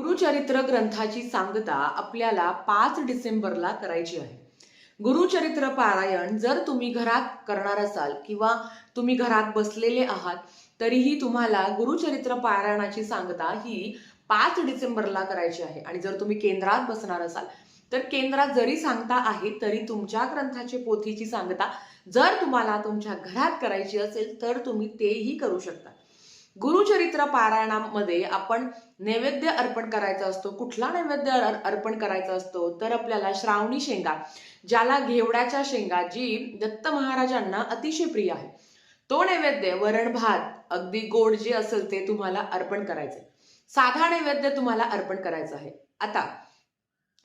गुरुचरित्र ग्रंथाची सांगता आपल्याला पाच डिसेंबरला करायची आहे. गुरुचरित्र पारायण जर तुम्ही घरात करणार असाल किंवा तुम्ही घरात बसलेले आहात तरीही तुम्हाला गुरुचरित्र पारायणाची सांगता ही पाच डिसेंबरला करायची आहे. आणि जर तुम्ही केंद्रात बसणार असाल तर केंद्रात जरी सांगता आहे तरी तुमच्या ग्रंथाची पोथीची सांगता जर तुम्हाला तुमच्या घरात करायची असेल तर तुम्ही तेही करू शकता. गुरुचरित्र पारायणामध्ये आपण नैवेद्य अर्पण करायचा असतो. कुठला नैवेद्य अर्पण करायचा असतो? तर आपल्याला श्रावणी शेंगा ज्याला घेवड्याच्या शेंगा जी दत्त महाराजांना अतिशय प्रिय आहे. तो नैवेद्य वरण भात अगदी गोड जे असेल ते तुम्हाला अर्पण करायचे साधा नैवेद्य तुम्हाला अर्पण करायचं आहे. आता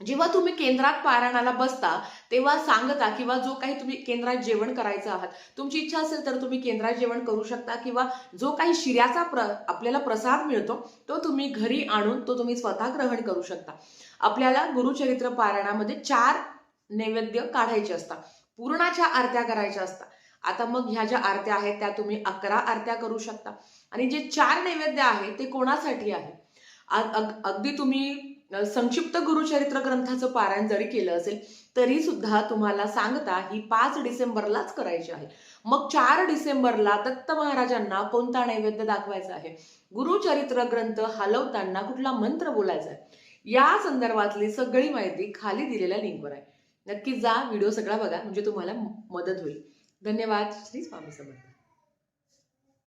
जेव्हा तुम्ही केंद्रात पारायणाला बसता तेव्हा सांगता किंवा जो काही तुम्ही केंद्रात जेवण करायचं आहात तुमची इच्छा असेल तर तुम्ही केंद्रात जेवण करू शकता किंवा जो काही शिऱ्याचा प्र आपल्याला प्रसाद मिळतो तो तुम्ही घरी आणून तो तुम्ही स्वतः ग्रहण करू शकता. आपल्याला गुरुचरित्र पारायणामध्ये चार नैवेद्य काढायचे असतात. पूर्णाच्या आरत्या करायच्या असतात. आता मग ह्या ज्या आरत्या आहेत त्या तुम्ही अकरा आरत्या करू शकता. आणि जे चार नैवेद्य आहे ते कोणासाठी आहे? अगदी तुम्ही संक्षिप्त गुरुचरित्र ग्रंथाचं पारायण जरी केलं असेल तरी सुद्धा तुम्हाला सांगता ही पाच डिसेंबरलाच करायची आहे. मग चार डिसेंबरला दत्त महाराजांना कोणता नैवेद्य दाखवायचा आहे? गुरुचरित्र ग्रंथ हलवताना कुठला मंत्र बोलायचा आहे? या संदर्भातली सगळी माहिती खाली दिलेल्या लिंकवर आहे. नक्की जा व्हिडिओ सगळा बघा म्हणजे तुम्हाला मदत होईल. धन्यवाद. श्री स्वामी समर्थ.